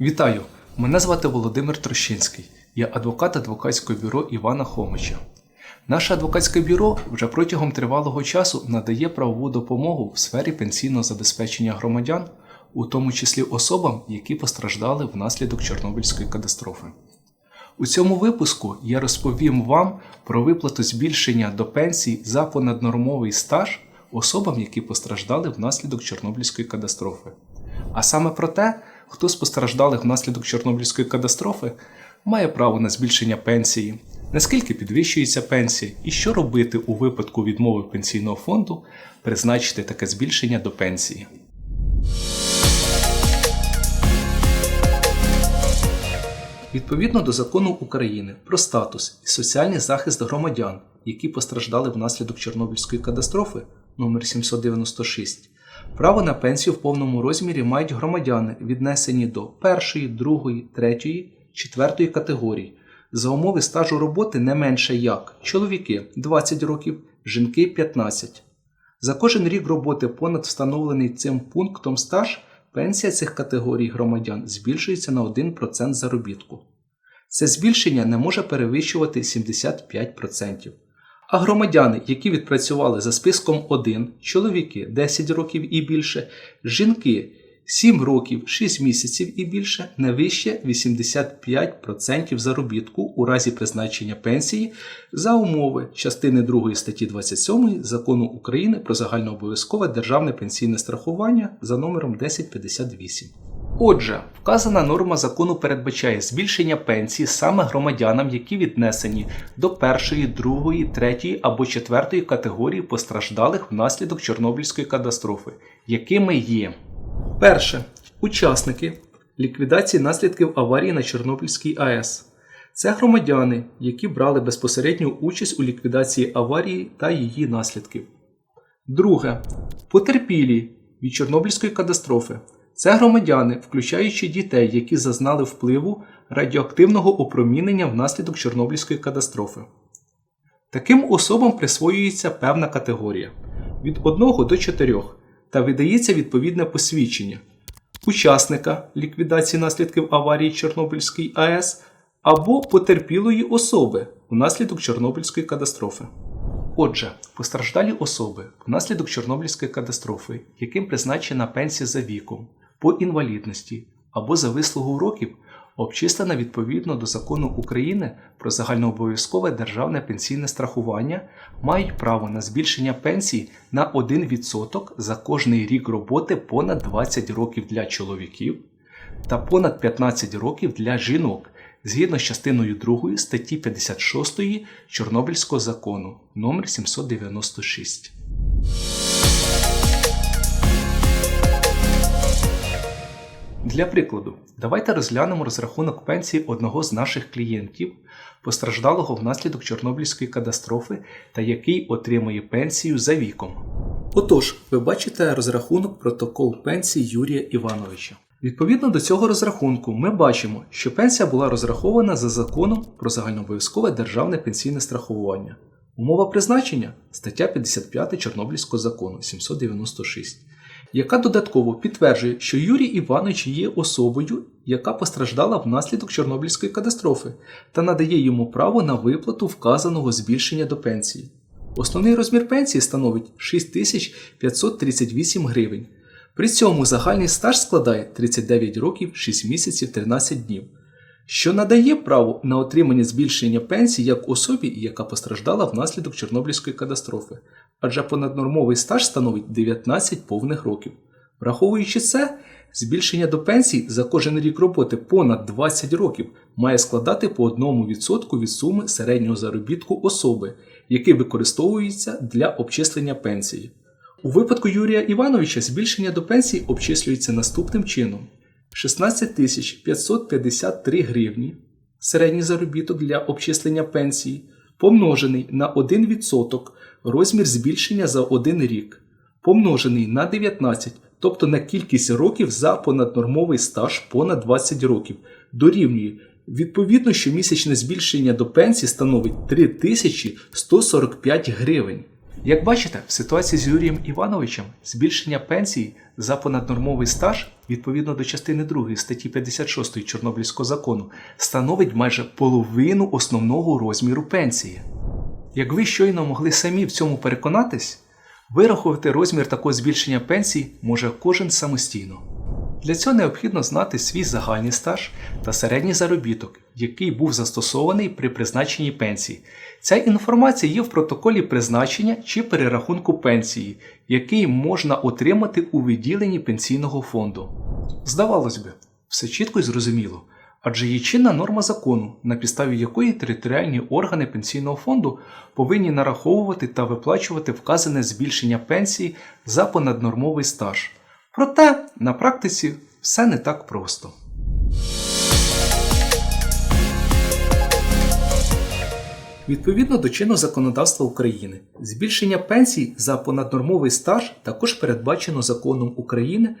Вітаю! Мене звати Володимир Трощинський. Я адвокат адвокатського бюро Івана Хомича. Наше адвокатське бюро вже протягом тривалого часу надає правову допомогу в сфері пенсійного забезпечення громадян, у тому числі особам, які постраждали внаслідок Чорнобильської катастрофи. У цьому випуску я розповім вам про виплату збільшення до пенсій за понаднормовий стаж особам, які постраждали внаслідок Чорнобильської катастрофи. А саме про те, хто з постраждалих внаслідок Чорнобильської катастрофи має право на збільшення пенсії, наскільки підвищується пенсія і що робити у випадку відмови пенсійного фонду призначити таке збільшення до пенсії. Відповідно до закону України про статус і соціальний захист громадян, які постраждали внаслідок Чорнобильської катастрофи номер 796, право на пенсію в повному розмірі мають громадяни, віднесені до першої, другої, третьої, четвертої категорії, за умови стажу роботи не менше як чоловіки 20 років, жінки 15. За кожен рік роботи понад встановлений цим пунктом стаж пенсія цих категорій громадян збільшується на 1% заробітку. Це збільшення не може перевищувати 75%. А громадяни, які відпрацювали за списком 1, чоловіки 10 років і більше, жінки 7 років 6 місяців і більше, не вище 85% заробітку у разі призначення пенсії за умови частини 2 статті 27 Закону України про загальнообов'язкове державне пенсійне страхування за номером 1058. Отже, вказана норма закону передбачає збільшення пенсії саме громадянам, які віднесені до першої, другої, третьої або четвертої категорії постраждалих внаслідок Чорнобильської катастрофи, якими є перше учасники ліквідації наслідків аварії на Чорнобильській АЕС. Це громадяни, які брали безпосередню участь у ліквідації аварії та її наслідків. Друге потерпілі від Чорнобильської катастрофи. Це громадяни, включаючи дітей, які зазнали впливу радіоактивного опромінення внаслідок Чорнобильської катастрофи. Таким особам присвоюється певна категорія від 1 до 4 та видається відповідне посвідчення учасника ліквідації наслідків аварії Чорнобильської АЕС або потерпілої особи внаслідок Чорнобильської катастрофи. Отже, постраждалі особи внаслідок Чорнобильської катастрофи, яким призначена пенсія за віком, по інвалідності або за вислугу років, обчислена відповідно до закону України про загальнообов'язкове державне пенсійне страхування, мають право на збільшення пенсії на 1% за кожний рік роботи понад 20 років для чоловіків та понад 15 років для жінок згідно з частиною 2 статті 56 Чорнобильського закону номер 796. Для прикладу, давайте розглянемо розрахунок пенсії одного з наших клієнтів, постраждалого внаслідок Чорнобильської катастрофи та який отримує пенсію за віком. Отож, ви бачите розрахунок протокол пенсії Юрія Івановича. Відповідно до цього розрахунку, ми бачимо, що пенсія була розрахована за законом про загальнообов'язкове державне пенсійне страхування. Умова призначення стаття 55 Чорнобильського закону 796 яка додатково підтверджує, що Юрій Іванович є особою, яка постраждала внаслідок Чорнобильської катастрофи, та надає йому право на виплату вказаного збільшення до пенсії. Основний розмір пенсії становить 6538 гривень. При цьому загальний стаж складає 39 років 6 місяців 13 днів, що надає право на отримання збільшення пенсії як особі, яка постраждала внаслідок Чорнобильської катастрофи, адже понаднормовий стаж становить 19 повних років. Враховуючи це, збільшення до пенсії за кожен рік роботи понад 20 років має складати по 1% від суми середнього заробітку особи, який використовується для обчислення пенсії. У випадку Юрія Івановича збільшення до пенсії обчислюється наступним чином: 16 553 гривні середній заробіток для обчислення пенсії, помножений на 1% розмір збільшення за один рік, помножений на 19, тобто на кількість років за понаднормовий стаж понад 20 років, дорівнює. Відповідно, щомісячне збільшення до пенсії становить 3145 гривень. Як бачите, в ситуації з Юрієм Івановичем збільшення пенсії за понаднормовий стаж відповідно до частини 2 статті 56 Чорнобильського закону становить майже половину основного розміру пенсії. Як ви щойно могли самі в цьому переконатись, вирахувати розмір такого збільшення пенсії може кожен самостійно. Для цього необхідно знати свій загальний стаж та середній заробіток, який був застосований при призначенні пенсії. Ця інформація є в протоколі призначення чи перерахунку пенсії, який можна отримати у відділенні пенсійного фонду. Здавалось би, все чітко і зрозуміло, адже є чинна норма закону, на підставі якої територіальні органи пенсійного фонду повинні нараховувати та виплачувати вказане збільшення пенсії за понаднормовий стаж. Проте на практиці все не так просто. Відповідно до чинного законодавства України, збільшення пенсій за понаднормовий стаж також передбачено законом України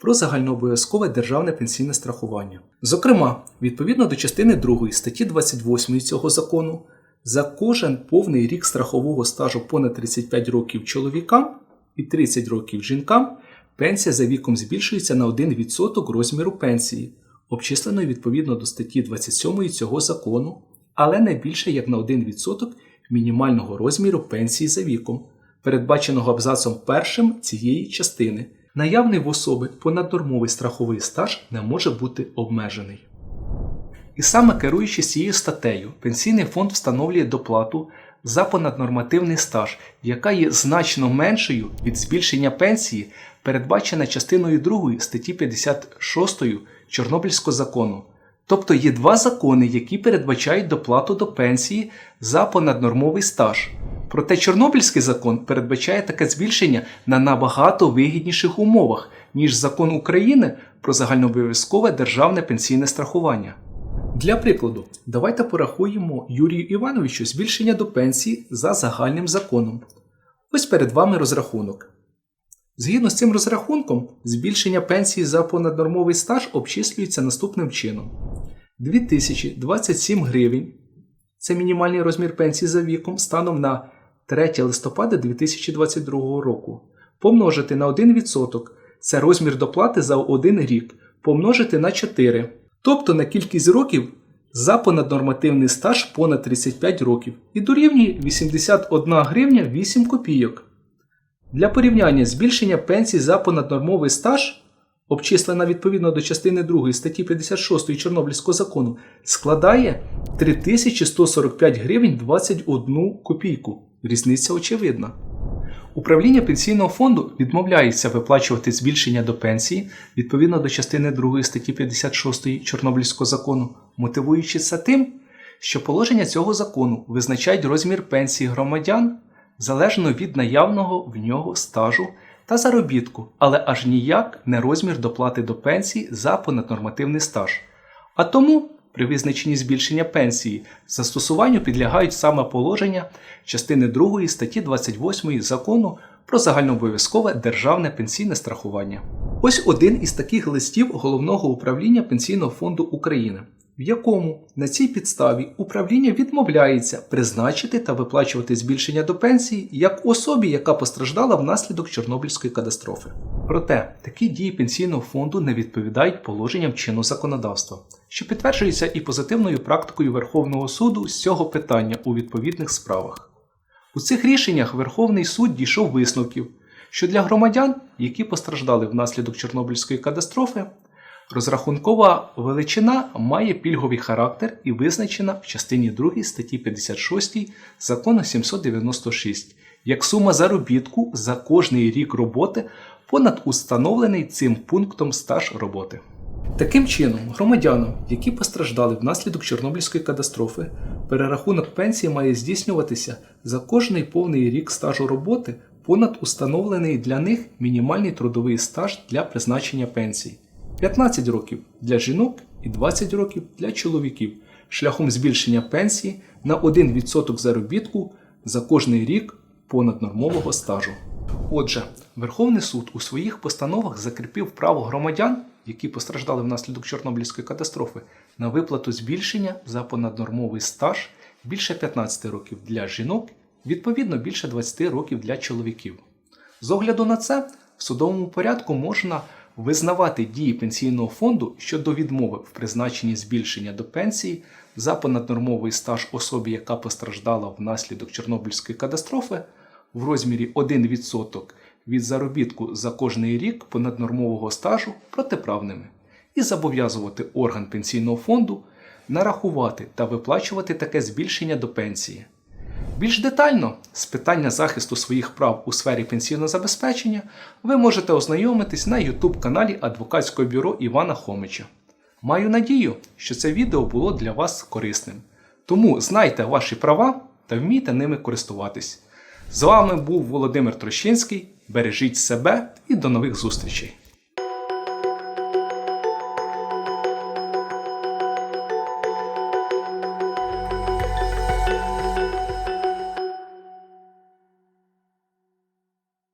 про загальнообов'язкове державне пенсійне страхування. Зокрема, відповідно до частини 2 статті 28 цього закону, за кожен повний рік страхового стажу понад 35 років чоловікам і 30 років жінкам пенсія за віком збільшується на 1% розміру пенсії, обчисленої відповідно до статті 27 цього закону, але не більше як на 1% мінімального розміру пенсії за віком, передбаченого абзацом першим цієї частини. Наявний в особи понаднормовий страховий стаж не може бути обмежений. І саме керуючись цією статтею, Пенсійний фонд встановлює доплату за понаднормативний стаж, яка є значно меншою від збільшення пенсії, передбачена частиною 2 статті 56 Чорнобильського закону. Тобто є два закони, які передбачають доплату до пенсії за понаднормовий стаж. Проте Чорнобильський закон передбачає таке збільшення на набагато вигідніших умовах, ніж закон України про загальнообов'язкове державне пенсійне страхування. Для прикладу, давайте порахуємо Юрію Івановичу збільшення до пенсії за загальним законом. Ось перед вами розрахунок. Згідно з цим розрахунком, збільшення пенсії за понаднормовий стаж обчислюється наступним чином: 2027 гривень це мінімальний розмір пенсії за віком станом на 3 листопада 2022 року. Помножити на 1% це розмір доплати за один рік, помножити на 4, тобто на кількість років за понаднормативний стаж понад 35 років і дорівнює 81 гривня 8 копійок. Для порівняння збільшення пенсії за понаднормовий стаж, обчислена відповідно до частини 2 статті 56 Чорнобильського закону, складає 3145 гривень 21 копійку. Різниця очевидна. Управління пенсійного фонду відмовляється виплачувати збільшення до пенсії відповідно до частини 2 статті 56 Чорнобильського закону, мотивуючи це тим, що положення цього закону визначають розмір пенсії громадян залежно від наявного в нього стажу та заробітку, але аж ніяк не розмір доплати до пенсії за понаднормативний стаж. А тому при визначенні збільшення пенсії застосуванню підлягають саме положення частини 2 статті 28 закону про загальнообов'язкове державне пенсійне страхування. Ось один із таких листів головного управління Пенсійного фонду України, в якому на цій підставі управління відмовляється призначити та виплачувати збільшення до пенсії як особі, яка постраждала внаслідок Чорнобильської катастрофи. Проте такі дії пенсійного фонду не відповідають положенням чинного законодавства, що підтверджується і позитивною практикою Верховного суду з цього питання у відповідних справах. У цих рішеннях Верховний суд дійшов висновків, що для громадян, які постраждали внаслідок Чорнобильської катастрофи, розрахункова величина має пільговий характер і визначена в частині 2 статті 56 закону 796 як сума заробітку за кожний рік роботи понад установлений цим пунктом стаж роботи. Таким чином, громадянам, які постраждали внаслідок Чорнобильської катастрофи, перерахунок пенсії має здійснюватися за кожний повний рік стажу роботи понад установлений для них мінімальний трудовий стаж для призначення пенсії 15 років для жінок і 20 років для чоловіків шляхом збільшення пенсії на 1% заробітку за кожний рік понаднормового стажу. Отже, Верховний суд у своїх постановах закріпив право громадян, які постраждали внаслідок Чорнобильської катастрофи, на виплату збільшення за понаднормовий стаж більше 15 років для жінок відповідно більше 20 років для чоловіків. З огляду на це, в судовому порядку можна визнавати дії пенсійного фонду щодо відмови в призначенні збільшення до пенсії за понаднормовий стаж особі, яка постраждала внаслідок Чорнобильської катастрофи, в розмірі 1% від заробітку за кожний рік понаднормового стажу протиправними і зобов'язувати орган пенсійного фонду нарахувати та виплачувати таке збільшення до пенсії. Більш детально з питання захисту своїх прав у сфері пенсійного забезпечення ви можете ознайомитись на YouTube каналі Адвокатського бюро Івана Хомича. Маю надію, що це відео було для вас корисним. Тому знайте ваші права та вмійте ними користуватись. З вами був Володимир Трощинський. Бережіть себе і до нових зустрічей!